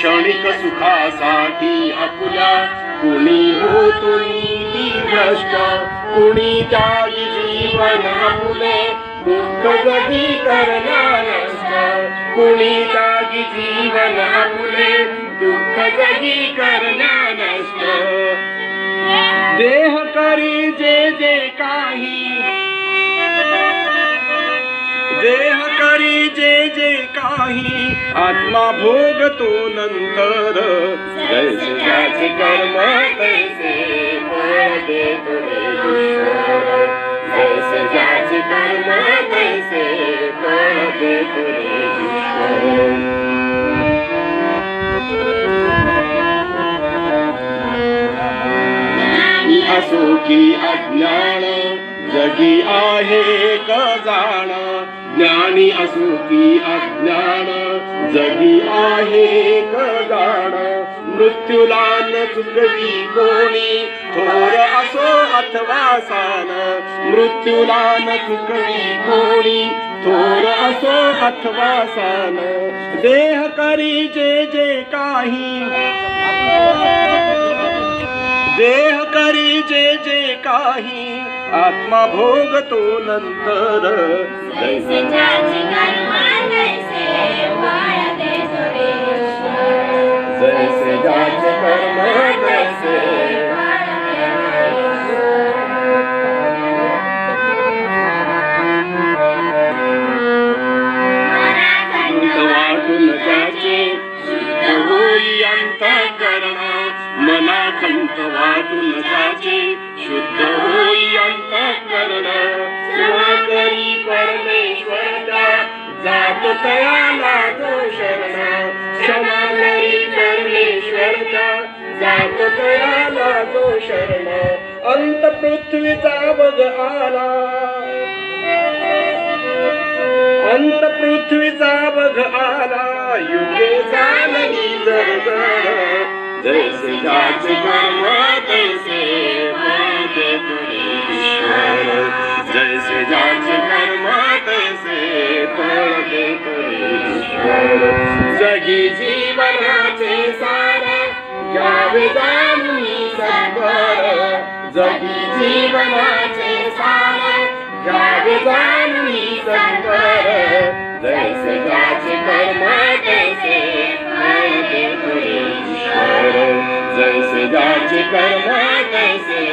क्षणिक सुखासाठी आपुला कुणी होतो भ्रष्ट कुणी त्यागी जीवन आपुले. दुःख जगी करणार कुणी त्यागी जीवन आपुले. दुःख जगी करणार देह करी जे जे काही काही. आत्मा भोगतो नंतर जैसे ज्याचे कर्म तैसे फळ देतो जैसे ज्याचे कर्म तैसे असो की अज्ञान जगी आहे क जाण? ज्ञानी असो की अज्ञान. जगी आहे क जाण? मृत्यूला न चुकवी कोणी? थोर असो अथवा सान मृत्यूला न चुकवी कोणी? थोर असो अथवा सान देह करी जे जे काही. जे काही आत्मा भोगतो नंतर मना वाटून जाचे शुद्ध होई अंतःकरण. सेवा करी परमेश्वर जात तयाला तो शरण क्षमा करी परमेश्वर जात तयाला तो शरण अंत पृथ्वीचा बघ आला. अंत पृथ्वीचा बघ आला. युगे चालली जर जर जैसे ज्याचे कर्म तैसे फळ देतो जैसे ज्याचे तैसे जगी जीवनाचे सार घ्यावे जाणून सत्वर जगी जीवनाचे सार घ्यावे जाणून सत्वर जैसे फळ देतो रे